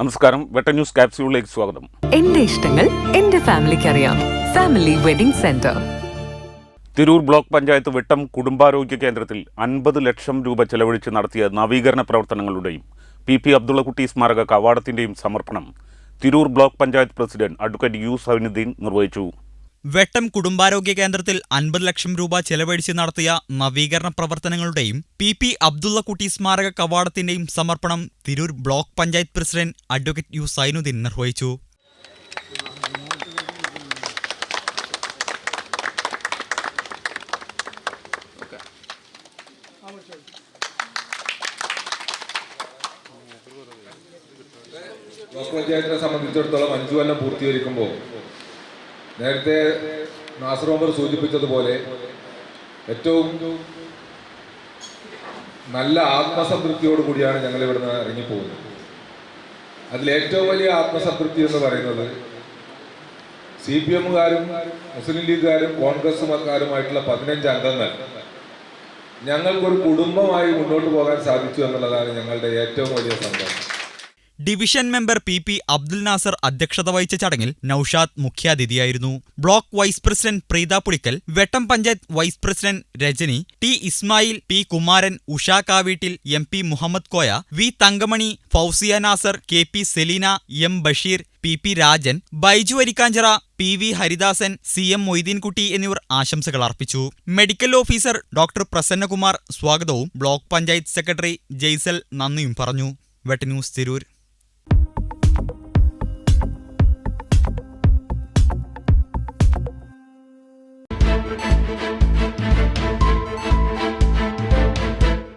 നമസ്കാരം. വെട്ട ന്യൂസ് ക്യാപ്സ്യൂളിലേക്ക് സ്വാഗതം. എന്റെ ഇഷ്ടങ്ങൾ എന്റെ ഫാമിലിക്ക് അറിയാം family wedding centre. Tirur block panchayat Vettom കുടുംബാരോഗ്യ കേന്ദ്രത്തിൽ അൻപത് ലക്ഷം രൂപ ചെലവഴിച്ച് നടത്തിയ നവീകരണ പ്രവർത്തനങ്ങളുടെയും പി പി അബ്ദുള്ളക്കുട്ടി സ്മാരക കവാടത്തിന്റെയും സമർപ്പണം Tirur block panchayat president advocate U Zainuddin നിർവഹിച്ചു. വെട്ടം കുടുംബാരോഗ്യ കേന്ദ്രത്തിൽ അൻപത് ലക്ഷം രൂപ ചെലവഴിച്ച് നടത്തിയ നവീകരണ പ്രവർത്തനങ്ങളുടെയും പി പി അബ്ദുള്ളക്കുട്ടി സ്മാരക കവാടത്തിന്റെയും സമർപ്പണം Tirur block panchayat president advocate U Zainuddin നിർവഹിച്ചു. ബ്ലോക്ക് പഞ്ചായത്തിനെ സംബന്ധിച്ചിടത്തോളം അഞ്ചു കൊല്ലം പൂർത്തീകരിക്കുമ്പോൾ നേരത്തെ നാസർ ഓമർ സൂചിപ്പിച്ചതുപോലെ ഏറ്റവും നല്ല ആത്മസംതൃപ്തിയോട് കൂടിയാണ് ഞങ്ങൾ ഇവിടുന്ന് ഇറങ്ങിപ്പോകുന്നത്. അതിൽ ഏറ്റവും വലിയ ആത്മസംതൃപ്തി എന്ന് പറയുന്നത് സി പി എമ്മുകാരും മുസ്ലിം ലീഗുകാരും കോൺഗ്രസുകാരുമായിട്ടുള്ള പതിനഞ്ച് അംഗങ്ങൾ ഞങ്ങൾക്കൊരു കുടുംബമായി മുന്നോട്ട് പോകാൻ സാധിച്ചു എന്നുള്ളതാണ് ഞങ്ങളുടെ ഏറ്റവും വലിയ സന്തോഷം. Division member P P Abdul Nasar അധ്യക്ഷത വഹിച്ച ചടങ്ങിൽ Noushad മുഖ്യാതിഥിയായിരുന്നു. Block vice president Preetha Pulikkal Vettom panchayat vice president Rajani T Ismail P Kumaran Usha Kaveettil M P Muhammad Koya V Thankamani Fousiya Nasar K P Selina M Basheer P P Rajan Baiju Arikkanchira P V Haridasan C M Moideenkutty എന്നിവർ ആശംസകൾ അർപ്പിച്ചു. Medical officer doctor Prasannakumar സ്വാഗതവും block panchayat secretary Jaisal നന്ദിയും പറഞ്ഞു. വെട്ട news Tirur.